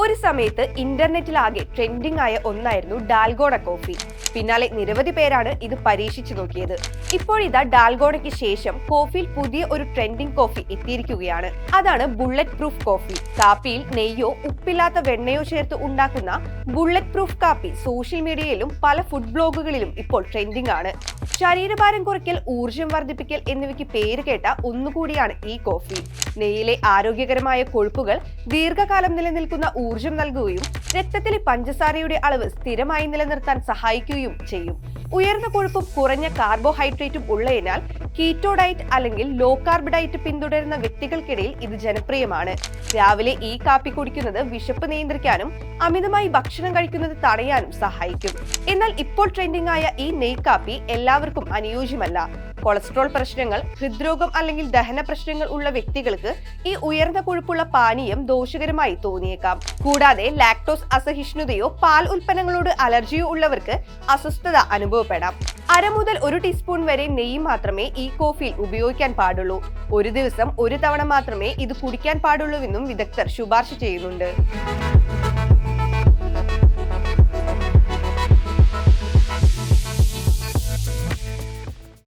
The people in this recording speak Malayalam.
ഒരു സമയത്ത് ഇന്റർനെറ്റിലാകെ ട്രെൻഡിംഗ് ആയ ഒന്നായിരുന്നു ഡാൽഗോണ കോഫി. പിന്നാലെ നിരവധി പേരാണ് ഇത് പരീക്ഷിച്ചു നോക്കിയത്. ഇപ്പോഴിതാ ഡാൽഗോണയ്ക്ക് ശേഷം കോഫിയിൽ പുതിയ ഒരു ട്രെൻഡിംഗ് കോഫി എത്തിയിരിക്കുകയാണ്. അതാണ് ബുള്ളറ്റ് പ്രൂഫ് കോഫി. കാപ്പിയിൽ നെയ്യോ ഉപ്പില്ലാത്ത വെണ്ണയോ ചേർത്ത് ഉണ്ടാക്കുന്ന ബുള്ളറ്റ് പ്രൂഫ് കാപ്പി സോഷ്യൽ മീഡിയയിലും പല ഫുഡ് ബ്ലോഗുകളിലും ഇപ്പോൾ ട്രെൻഡിംഗ് ആണ്. ശരീരഭാരം കുറയ്ക്കൽ ഊർജം വർദ്ധിപ്പിക്കൽ എന്നിവയ്ക്ക് പേര് കേട്ട ഒന്നുകൂടിയാണ് ഈ കോഫി. നെയ്യിലെ ആരോഗ്യകരമായ കൊഴുപ്പുകൾ ദീർഘകാലം നിലനിൽക്കുന്ന ഊർജം നൽകുകയും രക്തത്തിലെ പഞ്ചസാരയുടെ അളവ് സ്ഥിരമായി നിലനിർത്താൻ സഹായിക്കുകയും ചെയ്യും. ഉയർന്ന കൊഴുപ്പും കുറഞ്ഞ കാർബോഹൈഡ്രേറ്റും ഉള്ളതിനാൽ കീറ്റോ ഡയറ്റ് അല്ലെങ്കിൽ ലോ കാർബ് ഡയറ്റ് പിന്തുടരുന്ന വ്യക്തികൾക്കിടയിൽ ഇത് ജനപ്രിയമാണ്. രാവിലെ ഈ കാപ്പി കുടിക്കുന്നത് വിശപ്പ് നിയന്ത്രിക്കാനും അമിതമായി ഭക്ഷണം കഴിക്കുന്നത് തടയാനും സഹായിക്കും. എന്നാൽ ഇപ്പോൾ ട്രെൻഡിംഗ് ആയ ഈ നെയ് കാപ്പി എല്ലാവർക്കും അനുയോജ്യമല്ല. കൊളസ്ട്രോൾ പ്രശ്നങ്ങൾ ഹൃദ്രോഗം അല്ലെങ്കിൽ ദഹന പ്രശ്നങ്ങൾ ഉള്ള വ്യക്തികൾക്ക് ഈ ഉയർന്ന കൊഴുപ്പുള്ള പാനീയം ദോഷകരമായി തോന്നിയേക്കാം. കൂടാതെ ലാക്ടോസ് അസഹിഷ്ണുതയോ പാൽ ഉൽപ്പന്നങ്ങളോട് അലർജിയോ ഉള്ളവർക്ക് അസ്വസ്ഥത അനുഭവപ്പെടാം അര മുതൽ ഒരു ടീസ്പൂൺ വരെ നെയ്യ് മാത്രമേ ഈ കോഫിയിൽ ഉപയോഗിക്കാൻ പാടുള്ളൂ. ഒരു ദിവസം ഒരു തവണ മാത്രമേ ഇത് കുടിക്കാൻ പാടുള്ളൂവെന്നും വിദഗ്ധർ ശുപാർശ ചെയ്യുന്നുണ്ട്.